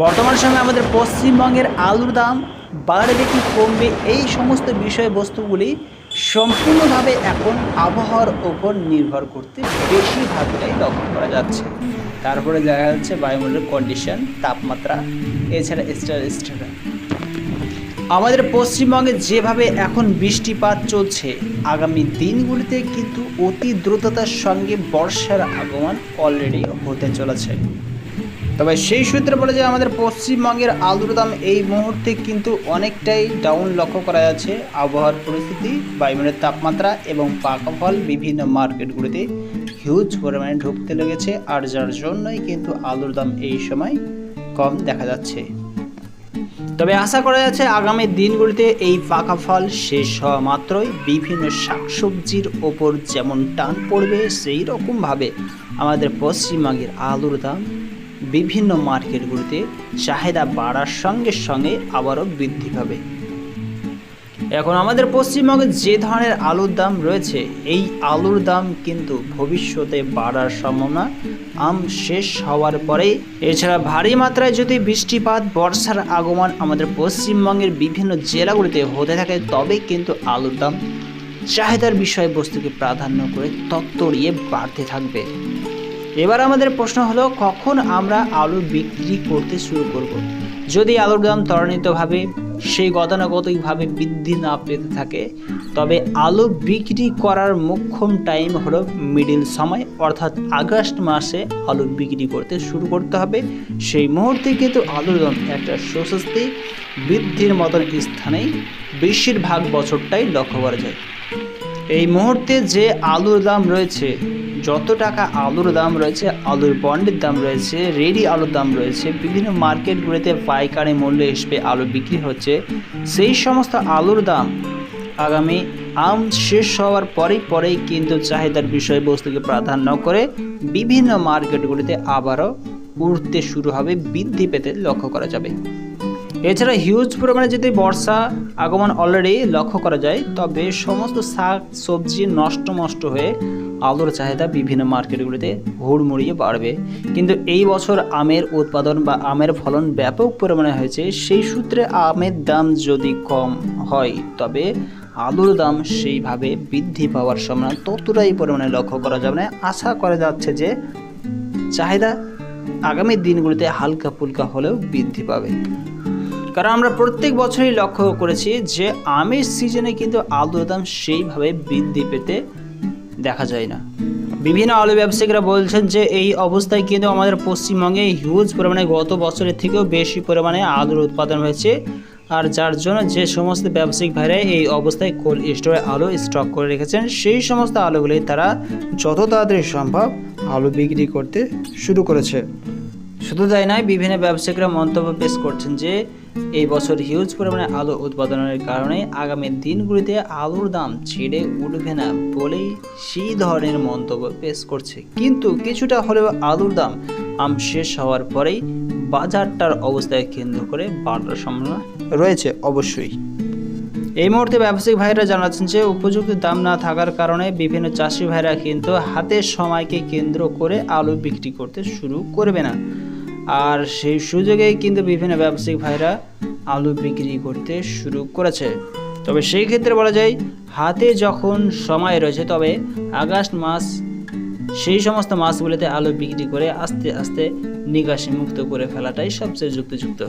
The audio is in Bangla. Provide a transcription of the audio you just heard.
বর্তমান সময়ে আমাদের পশ্চিমবঙ্গের আলুর দাম বাড়বে কি কমবে এই সমস্ত বিষয়বস্তুগুলি সম্পূর্ণভাবে এখন আবহাওয়ার ওপর নির্ভর করতে বেশিরভাগটাই লক্ষ্য করা যাচ্ছে। তারপরে দেখা যাচ্ছে বায়ুমণ্ডলের কন্ডিশন তাপমাত্রা, এছাড়া এক্সট্রা এক্সট্রা আমাদের পশ্চিমবঙ্গে যেভাবে এখন বৃষ্টিপাত চলছে, আগামী দিনগুলিতে কিন্তু অতি দ্রুততার সঙ্গে বর্ষার আগমন অলরেডি হতে চলেছে। তবে সেই সূত্রে বলে যে আমাদের পশ্চিমবঙ্গের আলুর দাম এই মুহূর্তে কিন্তু অনেকটাই ডাউন লক্ষ্য করা যাচ্ছে। আবহাওয়ার পরিস্থিতি, বায়ুমণ্ডলের তাপমাত্রা এবং পাকা ফল বিভিন্ন মার্কেটগুলিতে হিউজ পরিমাণে ঢুকতে লেগেছে আর যার জন্যই কিন্তু আলুর দাম এই সময় কম দেখা যাচ্ছে। তবে আশা করা যাচ্ছে আগামী দিনগুলিতে এই পাকা ফল শেষ হওয়া মাত্রই বিভিন্ন শাকসবজির ওপর যেমন টান পড়বে সেই রকমভাবে আমাদের পশ্চিমবঙ্গের আলুর দাম বিভিন্ন মার্কেটগুলিতে চাহিদা বাড়ার সঙ্গে সঙ্গে আবারও বৃদ্ধি পাবে। এখন আমাদের পশ্চিমবঙ্গে যে ধরনের আলুর দাম রয়েছে, এই আলুর দাম কিন্তু ভবিষ্যতে বাড়ার সম্ভাবনা আম শেষ হওয়ার পরে এছাড়া ভারী মাত্রায় যদি বৃষ্টিপাত, বর্ষার আগমন আমাদের পশ্চিমবঙ্গের বিভিন্ন জেলাগুলিতে হতে থাকে তবে কিন্তু আলুর দাম চাহিদার বিষয়বস্তুকে প্রাধান্য করে তত্তরিয়ে বাড়তে থাকবে। এবার আমাদের প্রশ্ন হলো, কখন আমরা আলু বিক্রি করতে শুরু করব। যদি আলুর দাম ত্বরান্বিতভাবে, সেই গতানুগতিকভাবে বৃদ্ধি না পেতে থাকে, তবে আলু বিক্রি করার মোক্ষম টাইম হলো মিডিল সময়, অর্থাৎ আগস্ট মাসে আলু বিক্রি করতে শুরু করতে হবে সেই মুহূর্তে কিন্তু আলুর দাম একটা সুস্বস্তি বৃদ্ধির মতন স্থানেই বেশিরভাগ বছরটাই লক্ষ্য করা যায় এই মুহূর্তে যে আলুর দাম রয়েছে, যত টাকা আলুর দাম রয়েছে, আলুর বন্ডের দাম রয়েছে, রেডি আলুর দাম রয়েছে, বিভিন্ন মার্কেটগুলিতে পাইকারি মূল্যে হিসেবে আলু বিক্রি হচ্ছে, সেই সমস্ত আলুর দাম আগামী আম শেষ হওয়ার পরেই পরেই কিন্তু চাহিদার বিষয়বস্তুকে প্রাধান্য করে বিভিন্ন মার্কেটগুলিতে আবারও উঠতে শুরু হবে, বৃদ্ধি পেতে লক্ষ্য করা যাবে। এছাড়া হিউজ পরিমাণে যদি বর্ষা আগমন অলরেডি লক্ষ্য করা যায়, তবে সমস্ত শাক, সবজি নষ্ট নষ্ট হয়ে আলুর চাহিদা বিভিন্ন মার্কেটগুলিতে হুড়মুড়িয়ে বাড়বে। কিন্তু এই বছর আমের উৎপাদন বা আমের ফলন ব্যাপক পরিমাণে হয়েছে, সেই সূত্রে আমের দাম যদি কম হয়, তবে আলুর দাম সেইভাবে বৃদ্ধি পাওয়ার সম্ভাবনা ততটাই পরিমাণে লক্ষ্য করা যাবে না। আশা করা যাচ্ছে যে চাহিদা আগামী দিনগুলিতে হালকা ফুলকা হলেও বৃদ্ধি পাবে। কারণ আমরা প্রত্যেক বছরই লক্ষ্য করেছি যে আমের সিজনে কিন্তু আলুর দাম সেইভাবে বৃদ্ধি পেতে দেখা যায় না। বিভিন্ন আলু ব্যবসায়িকরা বলছেন যে এই অবস্থায় কিন্তু আমাদের পশ্চিমবঙ্গে হিউজ পরিমাণে গত বছরের থেকেও বেশি পরিমাণে আলুর উৎপাদন হয়েছে। আর যার জন্য যে সমস্ত ব্যবসায়িক ভাইরা এই অবস্থায় কোল্ড স্টোরে আলু স্টক করে রেখেছেন, সেই সমস্ত আলুগুলি তারা যত তাড়াতাড়ি সম্ভব আলু বিক্রি করতে শুরু করেছে। শুধু তাই নয়, বিভিন্ন ব্যবসায়িকরা মন্তব্য পেশ করছেন যে, এই বছর হিউজ পরিমাণে আলু উৎপাদনের কারণে আগামী দিনগুলিতে আলুর দাম ছেড়ে উঠবে না বলেই সেই ধরনের মন্তব্য পেশ করছে। কিন্তু কিছুটা হলেও আলুর দাম আম শেষ হওয়ার পরেই বাজারটার অবস্থায় কেন্দ্র করে বাড়ার সম্ভাবনা রয়েছে অবশ্যই। এই মুহূর্তে ব্যবসায়িক ভাইরা জানাচ্ছেন যে, উপযুক্ত দাম না থাকার কারণে বিভিন্ন চাষি ভাইরা কিন্তু হাতের সময়কে কেন্দ্র করে আলু বিক্রি করতে শুরু করবে না। আর সেই সুযোগেই কিন্তু বিভিন্ন ব্যবসায়িক ভাইরা আলু বিক্রি করতে শুরু করেছে। তবে সেই ক্ষেত্রে বলা যায়, হাতে যখন সময় রয়েছে, তবে আগস্ট মাস, সেই সমস্ত মাছগুলিতে আলু বিক্রি করে আস্তে আস্তে নিকাশি মুক্ত করে ফেলাটাই সবচেয়ে যুক্তিযুক্ত।